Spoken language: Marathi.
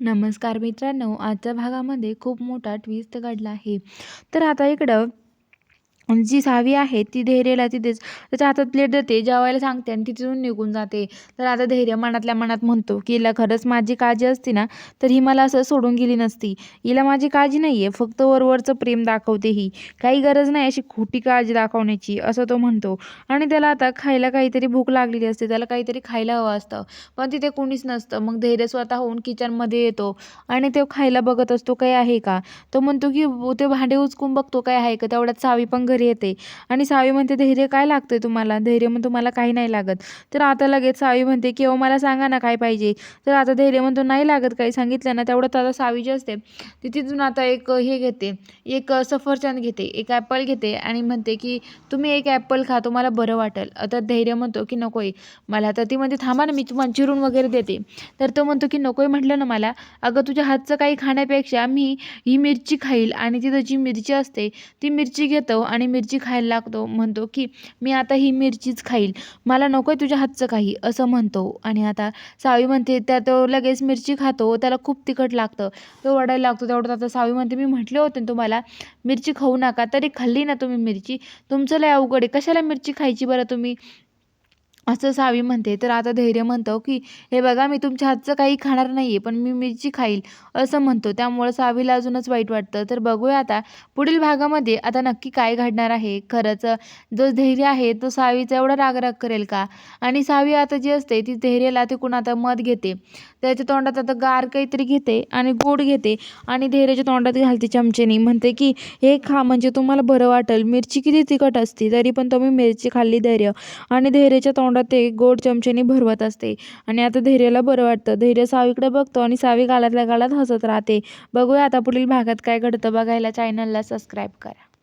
नमस्कार मित्रांनो आजच्या भागामध्ये खूप मोठा ट्विस्ट घडला आहे. तर आता इकडं जी सावी आहे ती धैर्यला तिथेच त्याच्या हातात प्लेट देते जेवायला सांगते आणि तिथून निघून जाते. तर आता धैर्य मनातल्या मनात म्हणतो की हिला खरंच माझी काळजी असती ना तर ही मला असं सोडून गेली नसती. हिला माझी काळजी नाही आहे फक्त वरवरचं प्रेम दाखवते ही. काही गरज नाही अशी खोटी काळजी दाखवण्याची असं तो म्हणतो. आणि त्याला आता खायला काहीतरी भूक लागलेली असते त्याला काहीतरी खायला हवं असतं. पण तिथे कोणीच नसतं. मग धैर्य स्वतः होऊन किचनमध्ये येतो. आणि तो खायला बघत असतो काही आहे का? तो म्हणतो की ते भांडे उचकून बघतो काय आहे का? तेवढ्यात सावी पण घरी येते. आणि सावी म्हणते धैर्य काय लागतंय तुम्हाला? धैर्य म्हणून तुम्हाला काही नाही लागत. तर आता लगेच सावी म्हणते की अहो मला सांगा ना काय पाहिजे. तर आता धैर्य म्हणतो नाही लागत काही सांगितलं ना तेवढं आता सावी जी असते ती तिथून आता एक हे घेते एक सफरचंद घेते एक ॲपल घेते आणि म्हणते की तुम्ही एक ॲपल खा तुम्हाला बरं वाटेल. आता धैर्य म्हणतो की नको आहे मला तर ती म्हणते थांबा ना मी तुम्हाला चिरून वगैरे देते. तर तो म्हणतो की नको आहे म्हटलं ना मला अगं तुझ्या हातचं काही खाण्यापेक्षा मी ही मिरची खाईल आणि तिथं जी मिरची असते ती मिरची घेतो आणि मिरची खायला लागतो. म्हणतो की मी आता ही मिरचीच खाईल. मला नको आहे तुझ्या हातचं काही असं म्हणतो. आणि आता सावी म्हणते त्या तो लगेच मिरची खातो. त्याला खूप तिखट लागतं. तो वडायला लागतो. तेवढं आता सावी म्हणते मी म्हटले होते ना तुम्हाला मिरची खाऊ नका. तरी खाल्ली ना तुम्ही मिरची? तुमचं लय अवघड आहे. कशाला मिरची खायची बरं तुम्ही? असं सावी म्हणते. तर आता धैर्य म्हणतो की हे बघा मी तुमच्या हातचं काही खाणार नाही आहे पण मी मिरची खाईल असं म्हणतो. त्यामुळं सावीला अजूनच वाईट वाटतं. तर बघूया आता पुढील भागामध्ये आता नक्की काय घडणार आहे? खरंच जो धैर्य आहे तो सावीचा एवढा रागराग करेल का? आणि सावी आता जी असते ती धैर्याला तिकडून आता मध घेते. त्याच्या तोंडात आता गार काहीतरी घेते आणि गोड घेते आणि धैर्याच्या तोंडात घालते चमचेने. म्हणते की हे खा म्हणजे तुम्हाला बरं वाटेल. मिरची किती तिखट असते तरी पण तुम्ही मिरची खाल्ली धैर्य. आणि धैर्याच्या तोंडात ते गोड चमच्याने भरवत असते. आणि आता धैर्याला बरं वाटतं. धैर्य सावीकडे बघतो आणि सावी गालातल्या गालात हसत राहते. बघूया आता पुढील भागात काय घडतं बघायला. चॅनलला सबस्क्राईब करा.